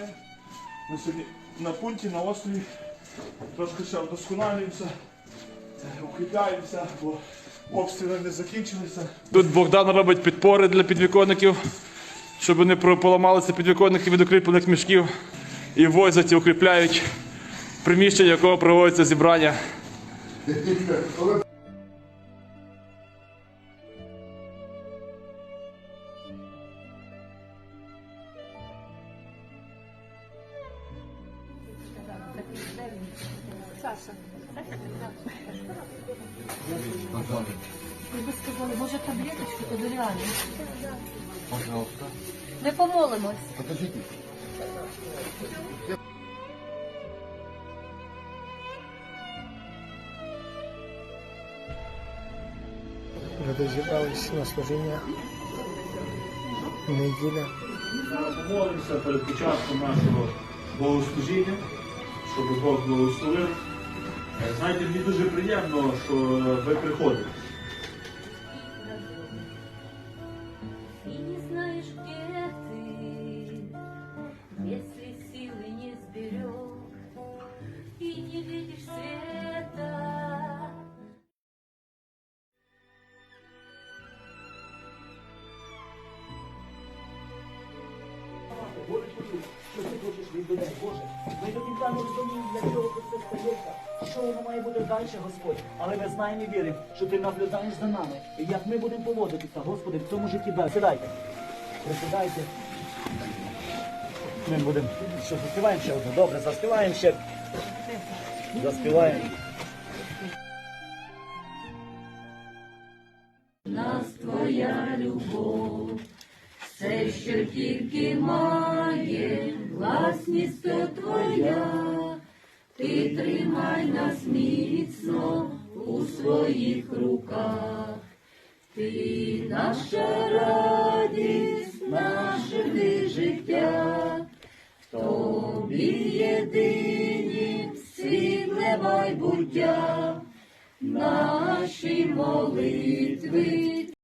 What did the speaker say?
немає. Ми сьогодні на пункті, на острові. Трошки ще вдосконалюємося, укріпляємося, бо обстріли не закінчилися. Тут Богдан робить підпори для підвіконників, щоб не поламалися підвіконники від укріплених мішків. І возять і укріпляють приміщення, якого проводиться зібрання. Ви би сказали, може таблеточку, то реально. Пожалуйста. Ми помолимось. Подождите. Люди зібралися на служіння. Неділя. Помолимося перед початком нашого богослужіння, щоб Бог благословив. Е, Знаєте, мені дуже приємно, що ви приходите. И не знаешь, где ты, если силы не сберег и не видишь света. що ти хочеш від людей, Боже. Ми до Не розуміємо, для чого все стається, що воно має бути далі, Господь. Але ми знаємо і віримо, що ти наблюдаєш за нами. І як ми будемо поводитися, Господи, в цьому житті далі. Сідайте. Присідайте. Ми будемо. Що, заспіваємо ще одну? Добре, заспіваємо ще. Заспіваємо. Нас твоя любов, все, що тільки має, власність твоя, ти тримай нас міцно у своїх руках, ти наша радість, наше життя, в тобі єдині світле майбуття. Наші молитви